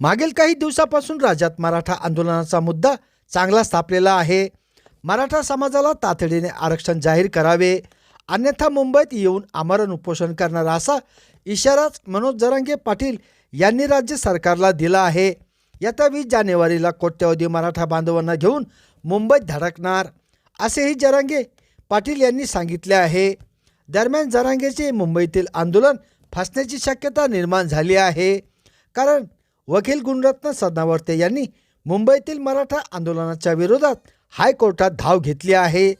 मागील काही दिवसापासून राज्यात मराठा आंदोलनाचा मुद्दा चांगला स्थापलेला आहे. मराठा समाजाला तातडीने आरक्षण जाहीर करावे. अन्यथा मुंबईत येऊन आमरण उपोषण करणार असा इशाराच मनोज जरांगे पाटील यांनी राज्य सरकारला दिला आहे. येत्या वीस जानेवारीला कोट्यवधी मराठा बांधवांना घेऊन मुंबईत धडकणार असेही जरांगे पाटील यांनी सांगितले आहे. दरम्यान जरांगेचे मुंबईतील आंदोलन फसण्याची शक्यता निर्माण झाली आहे. कारण वकील गुणरत्न सदनावर्ते यांनी मुंबईतील मराठा आंदोलनाच्या विरोधात हायकोर्टात धाव घेतली आहे.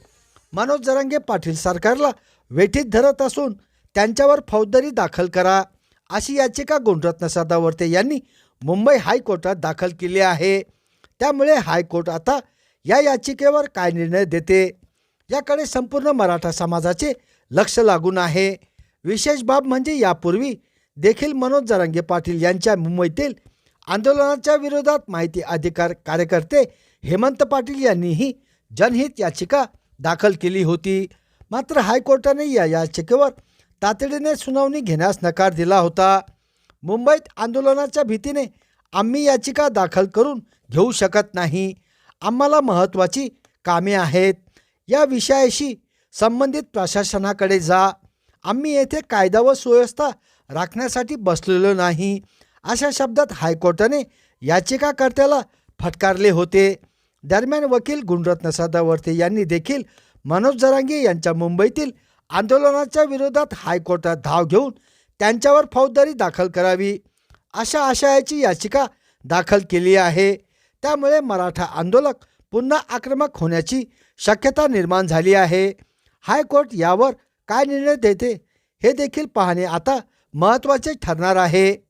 मनोज जरांगे पाटील सरकारला वेठीत धरत असून त्यांच्यावर फौजदारी दाखल करा अशी याचिका गुणरत्न सदावर्ते यांनी मुंबई हायकोर्टात दाखल केली आहे. त्यामुळे हायकोर्ट आता या याचिकेवर काय निर्णय देते? याकडे संपूर्ण मराठा समाजाचे लक्ष लागून आहे. विशेष बाब म्हणजे यापूर्वी देखील मनोज जरांगे पाटील यांच्या मुंबईतील आंदोलनाच्या विरोधात माहिती अधिकार कार्यकर्ते हेमंत पाटील यांनीही जनहित याचिका दाखल केली होती. मात्र हायकोर्टाने या याचिकेवर तातडीने सुनावणी घेण्यास नकार दिला होता. मुंबईत आंदोलनाच्या भीतीने आम्ही याचिका दाखल करून घेऊ शकत नाही. आम्हाला महत्त्वाची कामे आहेत. या विषयाशी संबंधित प्रशासनाकडे जा. आम्ही येथे कायदा व सुव्यवस्था राखण्यासाठी बसलेलो नाही. अशा शब्दात हायकोर्टाने याचिकाकर्त्याला फटकारले होते. दरम्यान वकील गुणरत्न सदावर्ते यांनी देखील मनोज जरांगे यांच्या मुंबईतील आंदोलनाच्या विरोधात हायकोर्टात धाव घेऊन त्यांच्यावर फौजदारी दाखल करावी अशा आशयाची याचिका दाखल केली आहे. त्यामुळे मराठा आंदोलक पुन्हा आक्रमक होण्याची शक्यता निर्माण झाली आहे. हायकोर्ट यावर काय निर्णय देते हे देखील पाहणे आता महत्त्वाचे ठरणार आहे.